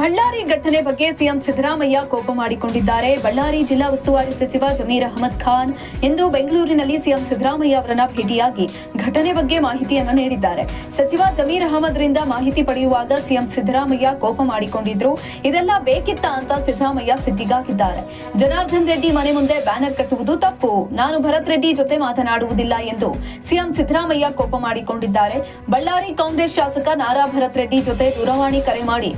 ಬಳ್ಳಾರಿ ಘಟನೆ ಬಗ್ಗೆ ಸಿಎಂ ಸಿದ್ದರಾಮಯ್ಯ ಕೋಪ ಮಾಡಿಕೊಂಡಿದ್ದಾರೆ. ಬಳ್ಳಾರಿ ಜಿಲ್ಲಾ ಉಸ್ತುವಾರಿ ಸಚಿವ ಜಮೀರ್ ಅಹಮದ್ ಖಾನ್ ಇಂದು ಬೆಂಗಳೂರಿನಲ್ಲಿ ಸಿಎಂ ಸಿದ್ದರಾಮಯ್ಯ ಅವರನ್ನ ಭೇಟಿಯಾಗಿ ಘಟನೆ ಬಗ್ಗೆ ಮಾಹಿತಿಯನ್ನ ನೀಡಿದ್ದಾರೆ. ಸಚಿವ ಜಮೀರ್ ಅಹಮದ್ ರಿಂದ ಮಾಹಿತಿ ಪಡೆಯುವಾಗ ಸಿಎಂ ಸಿದ್ದರಾಮಯ್ಯ ಕೋಪ ಮಾಡಿಕೊಂಡಿದ್ರು. ಇದೆಲ್ಲ ಬೇಕಿತ್ತ ಅಂತ ಸಿದ್ದರಾಮಯ್ಯ ಸಿಟ್ಟಿಗಾಗಿದ್ದಾರೆ ಜನಾರ್ದನ್ ರೆಡ್ಡಿ ಮನೆ ಮುಂದೆ ಬ್ಯಾನರ್ ಕಟ್ಟುವುದು ತಪ್ಪು. ನಾನು ಭರತ್ ರೆಡ್ಡಿ ಜೊತೆ ಮಾತನಾಡುವುದಿಲ್ಲ ಎಂದು ಸಿಎಂ ಸಿದ್ದರಾಮಯ್ಯ ಕೋಪ ಮಾಡಿಕೊಂಡಿದ್ದಾರೆ. ಬಳ್ಳಾರಿ ಕಾಂಗ್ರೆಸ್ ಶಾಸಕ ನಾರಾ ಭರತ್ ರೆಡ್ಡಿ ಜೊತೆ ದೂರವಾಣಿ ಕರೆ ಮಾಡಿ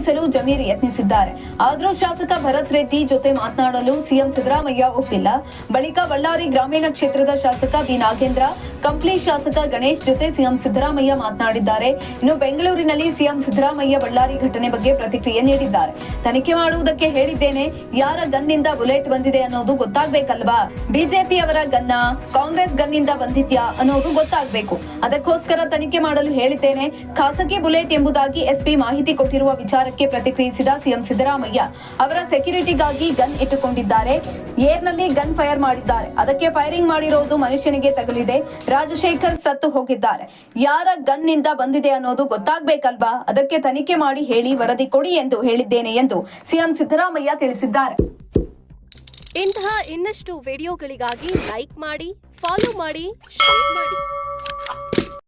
ಮಾತನಾಡಿಸಲು ಜಮೀರ್ ಯತ್ನಿಸಿದ್ದಾರೆ. ಆದರೂ ಶಾಸಕ ಭರತ್ ರೆಡ್ಡಿ ಜೊತೆ ಮಾತನಾಡಲು ಸಿಎಂ ಸಿದ್ದರಾಮಯ್ಯ ಒಪ್ಪಿಲ್ಲ. ಬಳಿಕ ಬಳ್ಳಾರಿ ಗ್ರಾಮೀಣ ಕ್ಷೇತ್ರದ ಶಾಸಕ ಬಿ ನಾಗೇಂದ್ರ ಕಂಪ್ಲಿ ಶಾಸಕ ಗಣೇಶ್ ಜೊತೆ ಸಿಎಂ ಸಿದ್ದರಾಮಯ್ಯ ಮಾತನಾಡಿದ್ದಾರೆ. ಇನ್ನು ಬೆಂಗಳೂರಿನಲ್ಲಿ ಸಿಎಂ ಸಿದ್ದರಾಮಯ್ಯ ಬಳ್ಳಾರಿ ಘಟನೆ ಬಗ್ಗೆ ಪ್ರತಿಕ್ರಿಯೆ ನೀಡಿದ್ದಾರೆ. ತನಿಖೆ ಮಾಡುವುದಕ್ಕೆ ಹೇಳಿದ್ದೇನೆ, ಯಾರ ಗನ್ನಿಂದ ಬುಲೆಟ್ ಬಂದಿದೆ ಅನ್ನೋದು ಗೊತ್ತಾಗ್ಬೇಕಲ್ವಾ? ಬಿಜೆಪಿ ಅವರ ಗನ್ನ, ಕಾಂಗ್ರೆಸ್ ಗನ್ನಿಂದ ಬಂದಿದ್ಯಾ ಅನ್ನೋದು ಗೊತ್ತಾಗಬೇಕು. ಅದಕ್ಕೋಸ್ಕರ ತನಿಖೆ ಮಾಡಲು ಹೇಳಿದ್ದೇನೆ, ಖಾಸಗಿ ಬುಲೆಟ್ ಎಂಬುದಾಗಿ ಎಸ್ಪಿ ಮಾಹಿತಿ ಕೊಟ್ಟಿರುವ ವಿಚಾರಕ್ಕೆ ಪ್ರತಿಕ್ರಿಯಿಸಿದ ಸಿಎಂ ಸಿದ್ದರಾಮಯ್ಯ, ಅವರ ಸೆಕ್ಯೂರಿಟಿಗಾಗಿ ಗನ್ ಇಟ್ಟುಕೊಂಡಿದ್ದಾರೆ. ಏರ್ನಲ್ಲಿ ಗನ್ ಫೈರ್ ಮಾಡಿದ್ದಾರೆ. ಅದಕ್ಕೆ ಫೈರಿಂಗ್ ಮಾಡಿರೋದು ಮನುಷ್ಯನಿಗೆ ತಗುಲಿದೆ. ರಾಜಶೇಖರ್ ಸತ್ತು ಹೋಗಿದ್ದಾರೆ. ಯಾರ ಗನ್ನಿಂದ ಬಂದಿದೆ ಅನ್ನೋದು ಗೊತ್ತಾಗ್ಬೇಕಲ್ವಾ? ಅದಕ್ಕೆ ತನಿಖೆ ಮಾಡಿ ಹೇಳಿ ವರದಿ ಕೊಡಿ ಎಂದು ಹೇಳಿದ್ದೇನೆ ಎಂದು ಸಿಎಂ ಸಿದ್ದರಾಮಯ್ಯ ತಿಳಿಸಿದ್ದಾರೆ. ಇಂತಹ ಇನ್ನಷ್ಟು ವಿಡಿಯೋಗಳಿಗಾಗಿ ಲೈಕ್ ಮಾಡಿ, ಫಾಲೋ ಮಾಡಿ, ಶೇರ್ ಮಾಡಿ.